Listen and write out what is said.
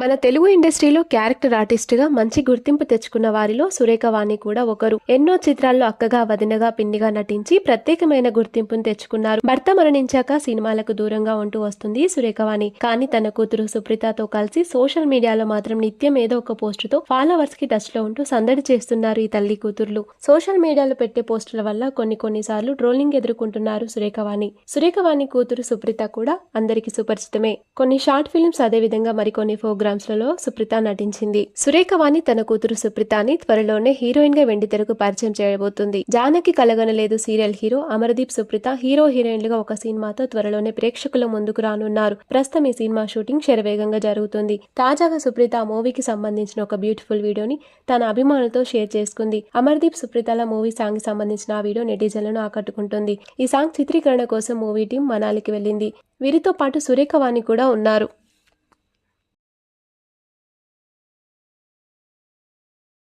మన తెలుగు ఇండస్ట్రీలో క్యారెక్టర్ ఆర్టిస్టుగా మంచి గుర్తింపు తెచ్చుకున్న వారిలో సురేఖవాణి కూడా ఒకరు. ఎన్నో చిత్రాల్లో అక్కగా వదినగా పిండిగా నటించి ప్రత్యేకమైన గుర్తింపును తెచ్చుకున్నారు. భర్త మరణించాక సినిమాలకు దూరంగా ఉంటూ వస్తుంది సురేఖవాణి కానీ తన కూతురు సుప్రీతతో కలిసి సోషల్ మీడియాలో మాత్రం నిత్యం ఏదో ఒక పోస్టుతో ఫాలోవర్స్కి టచ్లో ఉంటూ సందడి చేస్తున్నారు ఈ తల్లి కూతుర్లు. సోషల్ మీడియాలో పెట్టే పోస్టుల వల్ల కొన్ని కొన్నిసార్లు ట్రోలింగ్ ఎదుర్కొంటున్నారు సురేఖవాణి సురేఖవాణి కూతురు సుప్రీత కూడా అందరికీ సుపరిచితమే. కొన్ని షార్ట్ ఫిల్మ్స్ అదే విధంగా మరికొన్ని ప్రోగ్రామ్స్ లలో సుప్రీత నటించింది. సురేఖవాణి తన కూతురు సుప్రీతాని త్వరలోనే హీరోయిన్గా వెండితెరకు పరిచయం చేయబోతుంది. Janaki కలగనలేదు serial hero Amardeep Supritha hero హీరోయిన్లుగా ఒక సినిమాతో త్వరలోనే ప్రేక్షకుల ముందుకు రానున్నారు. ప్రస్తుతం ఈ సినిమా షూటింగ్ శరవేగంగా జరుగుతుంది. తాజాగా సుప్రీత మూవీకి సంబంధించిన ఒక బ్యూటిఫుల్ వీడియోని తన అభిమానులతో షేర్ చేసుకుంది. అమర్దీప్ సుప్రీతల మూవీ సాంగ్కి సంబంధించిన ఆ వీడియో నెటిజన్లను ఆకట్టుకుంటుంది. ఈ సాంగ్ చిత్రీకరణ కోసం మూవీ టీం మనాలికి వెళ్ళింది. వీరితో పాటు సురేఖ వాణి కూడా ఉన్నారు.